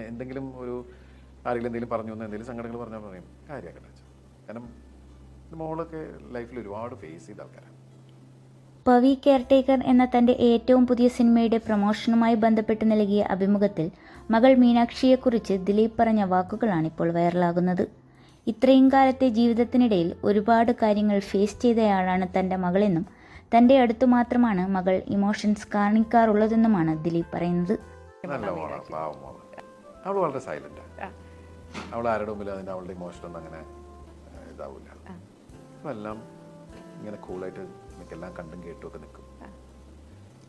എന്തെങ്കിലും ഒരു ആരെങ്കിലും എന്തെങ്കിലും പറഞ്ഞു എന്ന് എന്തെങ്കിലും സങ്കടങ്ങൾ പറഞ്ഞാൽ പറയും. കാര്യമാക്കട്ടെ. കാരണം മോളൊക്കെ ലൈഫിൽ ഒരുപാട് ഫേസ് ചെയ്ത ആൾക്കാരാണ്. പവി കെയർടേക്കർ എന്ന തന്റെ ഏറ്റവും പുതിയ സിനിമയുടെ പ്രൊമോഷനുമായി ബന്ധപ്പെട്ട് നൽകിയ അഭിമുഖത്തിൽ മകൾ മീനാക്ഷിയെക്കുറിച്ച് ദിലീപ് പറഞ്ഞ വാക്കുകളാണ് ഇപ്പോൾ വൈറലാകുന്നത്. ഇത്രയും കാലത്തെ ജീവിതത്തിനിടയിൽ ഒരുപാട് കാര്യങ്ങൾ ഫേസ് ചെയ്തയാളാണ് തന്റെ മകളെന്നും തന്റെ അടുത്തു മാത്രമാണ് മകൾ ഇമോഷൻസ് കാണിക്കാറുള്ളതെന്നുമാണ് ദിലീപ് പറയുന്നത്. അവൾ വളരെ സൈലന്റ് അവൾ ആരുടെ മുമ്പിൽ അതിന്റെ അവളുടെ ഇമോഷൻ ഒന്നും അങ്ങനെ ഇതാവൂല. ഇതാവില്ല എല്ലാം ഇങ്ങനെ കൂളായിട്ട് എനിക്കെല്ലാം കണ്ടും കേട്ടും ഒക്കെ നിൽക്കും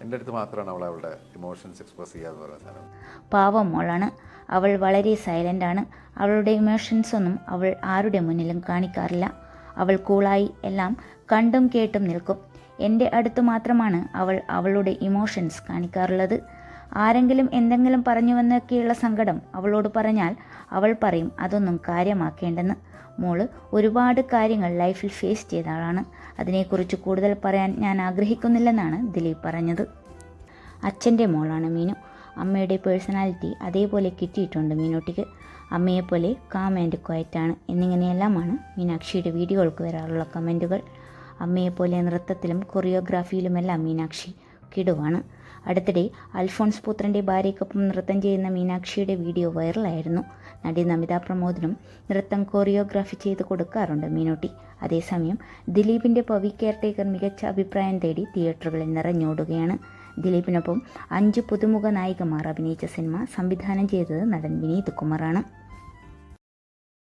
എന്റെ അടുത്ത് മാത്രമാണ് അവൾ അവളുടെ ഇമോഷൻസ് എക്സ്പ്രസ് ചെയ്യാന്ന് പറയുന്ന സാധനം. പാവം മോളാണ്. അവൾ വളരെ സൈലന്റ് ആണ്. അവളുടെ ഇമോഷൻസ് ഒന്നും അവൾ ആരുടെ മുന്നിലും കാണിക്കാറില്ല. അവൾ കൂളായി എല്ലാം കണ്ടും കേട്ടും നിൽക്കും. എന്റെ അടുത്ത് മാത്രമാണ് അവൾ അവളുടെ ഇമോഷൻസ് കാണിക്കാറുള്ളത്. ആരെങ്കിലും എന്തെങ്കിലും പറഞ്ഞുവെന്നൊക്കെയുള്ള സങ്കടം അവളോട് പറഞ്ഞാൽ അവൾ പറയും അതൊന്നും കാര്യമാക്കേണ്ടെന്ന്. മോൾ ഒരുപാട് കാര്യങ്ങൾ ലൈഫിൽ ഫേസ് ചെയ്ത ആളാണ്. അതിനെക്കുറിച്ച് കൂടുതൽ പറയാൻ ഞാൻ ആഗ്രഹിക്കുന്നില്ലെന്നാണ് ദിലീപ് പറഞ്ഞത്. അച്ഛന്റെ മോളാണ് മീനു. അമ്മയുടെ പേഴ്സണാലിറ്റി അതേപോലെ കിട്ടിയിട്ടുണ്ട് മീനൂട്ടിക്ക്. അമ്മയെപ്പോലെ കാം ആൻഡ് ക്വയറ്റാണ് എന്നിങ്ങനെയെല്ലാമാണ് മീനാക്ഷിയുടെ വീഡിയോകൾക്ക് വരാറുള്ള കമന്റുകൾ. അമ്മയെപ്പോലെ നൃത്തത്തിലും കൊറിയോഗ്രാഫിയിലുമെല്ലാം മീനാക്ഷി കിടുവാണ്. അടുത്തിടെ അൽഫോൺസ് പുത്രന്റെ ഭാര്യയ്ക്കൊപ്പം നൃത്തം ചെയ്യുന്ന മീനാക്ഷിയുടെ വീഡിയോ വൈറലായിരുന്നു. നടി നമിത പ്രമോദിനും നൃത്തം കൊറിയോഗ്രാഫി ചെയ്ത് കൊടുക്കാറുണ്ട് മീനോട്ടി. അതേസമയം ദിലീപിന്റെ പവി കെയർടേക്കർ മികച്ച അഭിപ്രായം തേടി തിയേറ്ററുകളിൽ നിറഞ്ഞോടുകയാണ്. ദിലീപിനൊപ്പം അഞ്ച് പുതുമുഖ നായികമാർ അഭിനയിച്ച സിനിമ സംവിധാനം ചെയ്തത് നടൻ വിനീത് കുമാറാണ്.